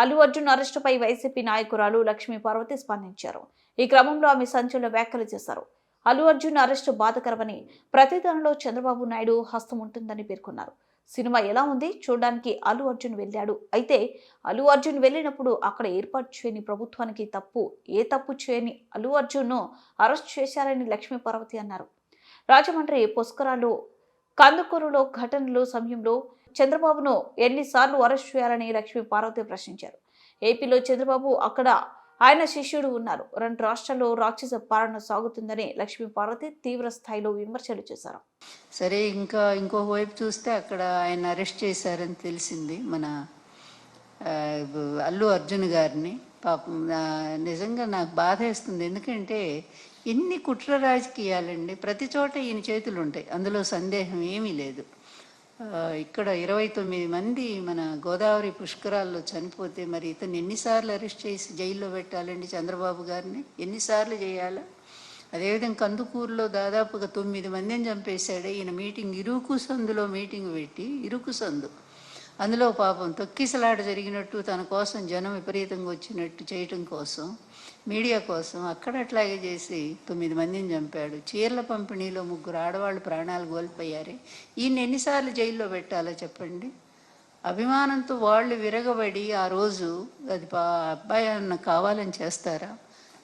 Allu Arjun అరెస్టుపై YCP నాయకురాలు లక్ష్మీ పార్వతి స్పందించారు. ఈ క్రమంలో ఆమె సంచలన వ్యాఖ్యలు చేశారు. అల్లు అర్జున్ అరెస్టు బాధకరమని ప్రతిదానిలో చంద్రబాబు నాయుడు హస్తం ఉంటుందని పేర్కొన్నారు. సినిమా ఎలా ఉంది? చూడడానికి అల్లు అర్జున్ వెళ్ళాడు. అయితే అల్లు అర్జున్ వెళ్ళినప్పుడు అక్కడ ఏర్పాటు చేయని ప్రభుత్వానికి తప్పు ఏ తప్పు చేయని అల్లు అర్జున్ను అరెస్ట్ చేశారని లక్ష్మీ పార్వతి అన్నారు. రాజమండ్రి పుష్కరాలు కందుకూరులో ఘటనలు సమయంలో చంద్రబాబును ఎన్నిసార్లు అరెస్ట్ చేయాలని లక్ష్మీ పార్వతి ప్రశ్నించారు. ఏపీలో చంద్రబాబు అక్కడ ఆయన శిష్యుడు ఉన్నారు. రెండు రాష్ట్రాల్లో రాక్షస పాలన సాగుతుందని లక్ష్మీ పార్వతి తీవ్ర స్థాయిలో విమర్శలు చేశారు. సరే ఇంకా ఇంకో వైపు చూస్తే అక్కడ ఆయన అరెస్ట్ చేశారని తెలిసింది మన అల్లు అర్జున్ గారిని. పాపం నిజంగా నాకు బాధ వేస్తుంది ఎందుకంటే ఎన్ని కుట్ర రాజకీయాలండి. ప్రతి చోట ఈయన చేతులు ఉంటాయి అందులో సందేహం ఏమీ లేదు. ఇక్కడ ఇరవై తొమ్మిది మంది మన గోదావరి పుష్కరాల్లో చనిపోతే మరి ఇతను ఎన్నిసార్లు అరెస్ట్ చేసి జైల్లో పెట్టాలండి చంద్రబాబు గారిని? ఎన్నిసార్లు చేయాలా? అదేవిధంగా కందుకూరులో దాదాపుగా తొమ్మిది మందిని చంపేశాడు. ఈయన మీటింగ్ ఇరుకు సందులో మీటింగ్ పెట్టి ఇరుకు సందు. అందులో పాపం తొక్కిసలాట జరిగినట్టు తన కోసం జనం విపరీతంగా వచ్చినట్టు చేయటం కోసం మీడియా కోసం అక్కడ అట్లాగే చేసి తొమ్మిది మందిని చంపాడు. చీరల పంపిణీలో ముగ్గురు ఆడవాళ్ళు ప్రాణాలు కోల్పోయారే. ఈయన ఎన్నిసార్లు జైల్లో పెట్టాలో చెప్పండి? అభిమానంతో వాళ్ళు విరగబడి ఆ రోజు అది పా అబ్బాయి అన్న కావాలని చేస్తారా?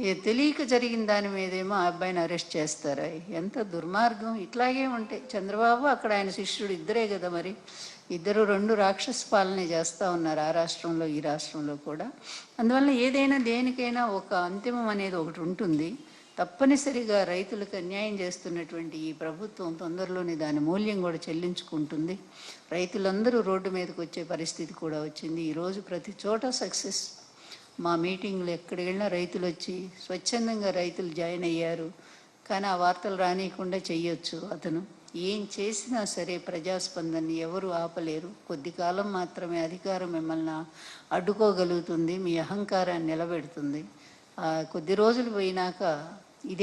ఏ తెలియక జరిగిన దాని మీదేమో ఆ అబ్బాయిని అరెస్ట్ చేస్తారా? ఎంత దుర్మార్గం. ఇట్లాగే ఉంటాయి చంద్రబాబు అక్కడ ఆయన శిష్యుడు ఇద్దరే కదా మరి. ఇద్దరు రెండు రాక్షస పాలన చేస్తూ ఉన్నారు ఆ రాష్ట్రంలో ఈ రాష్ట్రంలో కూడా. అందువల్ల ఏదైనా దేనికైనా ఒక అంతిమం అనేది ఒకటి ఉంటుంది. తప్పనిసరిగా రైతులకు అన్యాయం చేస్తున్నటువంటి ఈ ప్రభుత్వం తొందరలోనే దాని మూల్యం కూడా చెల్లించుకుంటుంది. రైతులందరూ రోడ్డు మీదకి వచ్చే పరిస్థితి కూడా వచ్చింది. ఈరోజు ప్రతి చోట సక్సెస్ మా మీటింగ్లు ఎక్కడికి వెళ్ళినా రైతులు వచ్చి స్వచ్ఛందంగా రైతులు జాయిన్ అయ్యారు. కానీ ఆ వార్తలు రానియకుండా చెయ్యొచ్చు అతను. ఏం చేసినా సరే ప్రజాస్పందనని ఎవరు ఆపలేరు. కొద్ది కాలం మాత్రమే అధికారం మిమ్మల్ని అడ్డుకోగలుగుతుంది. మీ అహంకారాన్ని నిలబెడుతుంది. కొద్ది రోజులు పోయినాక